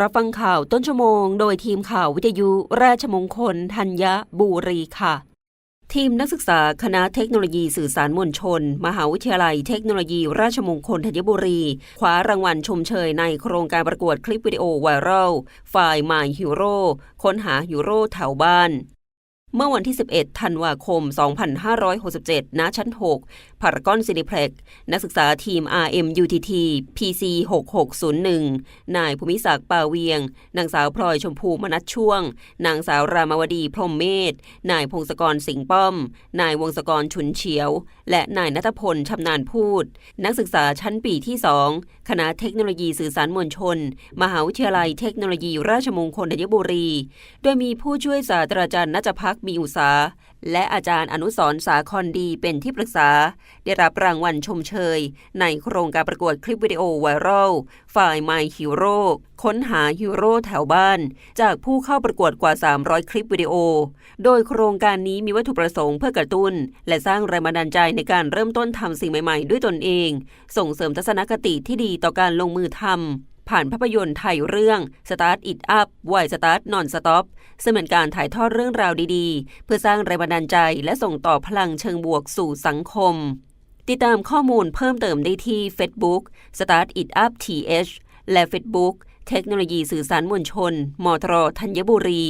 รับฟังข่าวต้นชั่วโมง โดยทีมข่าววิทยุราชมงคลธัญบุรีค่ะ ทีมนักศึกษาคณะเทคโนโลยีสื่อสารมวลชน มหาวิทยาลัยเทคโนโลยี ราชมงคลธัญบุรีคว้ารางวัลชมเชยในโครงการประกวดคลิปวิดีโอไวรัลฝ่าย My Hero ค้นหาฮีโร่แถวบ้าน เมื่อวันที่ 11 ธันวาคม 2567 ณ ชั้น 6 พารากอนซินิเพล็ก นักศึกษาทีม RMUTT PC 6601 นายภูมิศักดิ์ปาเวียง นางสาวพลอยชมพูมนัทช่วง นางสาวรามวดีพรมเมธ นายพงศกรสิงห์ป้อม นายวงศกรฉุนเฉียว และนายนัทพลชำนาญพูด นักศึกษาชั้นปีที่ 2 คณะเทคโนโลยีสื่อสารมวลชน มหาวิทยาลัยเทคโนโลยีราชมงคลธัญบุรี โดยมีผู้ช่วยศาสตราจารย์นัจพักมีอุตสาและอาจารย์อนุสรสาคอนดีเป็นที่ปรึกษา ได้รับรางวัลชมเชย ในโครงการประกวดคลิปวิดีโอไวรัลฝ่าย My Hero ค้นหาฮีโร่แถวบ้าน จากผู้เข้าประกวดกว่า 300 คลิปวิดีโอ โดยโครงการนี้มีวัตถุประสงค์เพื่อกระตุ้น และสร้างแรงบันดาลใจในการเริ่มต้นทำสิ่งใหม่ ๆ ด้วยตนเอง ส่งเสริมทัศนคติที่ดีต่อการลงมือทำ ผ่านภาพยนตร์ไทยเรื่อง Start It Up Why Start Non Stop ซึ่งเป็นการถ่ายทอดเรื่องราวดีๆ เพื่อสร้างแรงบันดาลใจและส่งต่อพลังเชิงบวกสู่สังคม ติดตามข้อมูลเพิ่มเติมได้ที่ Facebook Start It Up TH และ Facebook เทคโนโลยีสื่อสารมวลชน มทรธัญบุรี